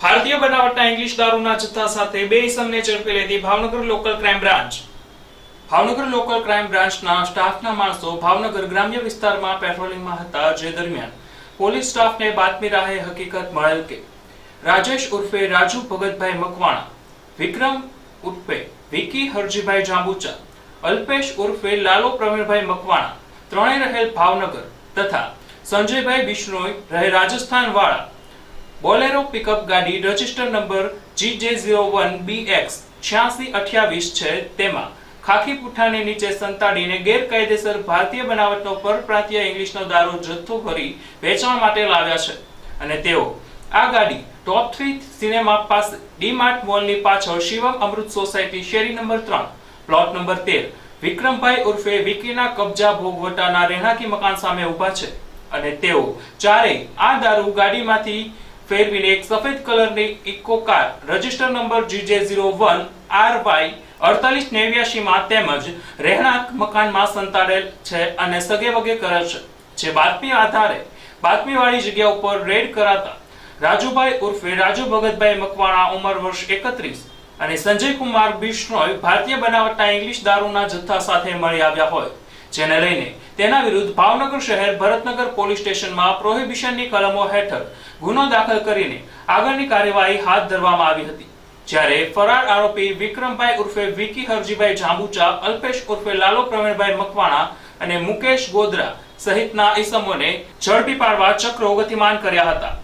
ભારતીય બનાવટના ઇંગ્લિશ દારૂના જથ્થા સાથે બે ઇસમને ઝડપી લેતી Bhavnagar local crime branch Bhavnagar local crime બ્રાન્ચના સ્ટાફના માણસો ભાવનગર ગ્રામ્ય વિસ્તારમાં પેટ્રોલિંગમાં હતા જે દરમિયાન પોલીસ સ્ટાફને બાતમી રાહે હકીકત મળેલ કે રાજેશ ઉર્ફે રાજુ ભગતભાઈ મકવાણા, વિક્રમ ઉર્ફે વિકી હરજીભાઈ જાંબુચા, અલ્પેશ ઉર્ફે લાલો પ્રવીણભાઈ મકવાણા, ત્રણેય રહેલ ભાવનગર તથા સંજયભાઈ બિશ્નોઈ રહે રાજસ્થાન વાળા બોલેરો પિકઅપ ગાડી register number GJ zero one B X છ્યાસી અઠ્યાવીસ છે. તેમાં ખાખી પુઠ્ઠાને નીચે સંતાડીને ગેરકાયદેસર ભારતીય બનાવટનો પરપ્રાંતીય ઇંગ્લિશનો દારૂ જથ્થો ભરી વેચાણ માટે લાવ્યા છે. અને તેઓ આ ગાડી ટોપ થ્રી સિનેમા પાસે ડીમાર્ટ મોલની પાછળ શિવમ અમૃત સોસાયટી શેરી નંબર ત્રણ, પ્લોટ નંબર તેર, વિક્રમભાઈ ઉર્ફે વિકીના કબજા ભોગવટાના રહેણાંકી મકાન સામે ઊભા છે. અને તેઓ ચારેય આ દારૂ ગાડીમાંથી ફેરવીને એક સફેદ કલરની Eeco car. Register number GJ zero one R Y અડતાલીસ નેવ્યાસી માં તેમજ રહેણાંક મકાનમાં સંતાડેલ છે અને સગે વગે કરેલ છે. જે બાતમી આધારે બાતમીવાળી જગ્યા ઉપર રેડ કરાતા રાજુભાઈ ઉર્ફે રાજુ ભગતભાઈ મકવાણા ઉંમર વર્ષ એકત્રીસ અને સંજય કુમાર બિશ્નોય ભારતીય બનાવટના ઇંગ્લિશ દારૂના જથ્થા સાથે મળી આવ્યા હોય. જેને લઈને તેના વિરુદ્ધ ભાવનગર શહેર ભરતનગર પોલીસ સ્ટેશનમાં પ્રોહિબિશનની કલમો હેઠળ ગુનો દાખલ કરીને આગળની કાર્યવાહી હાથ ધરવામાં આવી હતી, જ્યારે ફરાર આરોપી વિક્રમભાઈ ઉર્ફે વિકી હરજીભાઈ જાંબુચા, અલ્પેશ ઉર્ફે લાલો પ્રવીણભાઈ મકવાણા અને મુકેશ ગોધરા સહિતના ઈસમોને ઝડપી પાડવા ચક્રો ગતિમાન કર્યા હતા.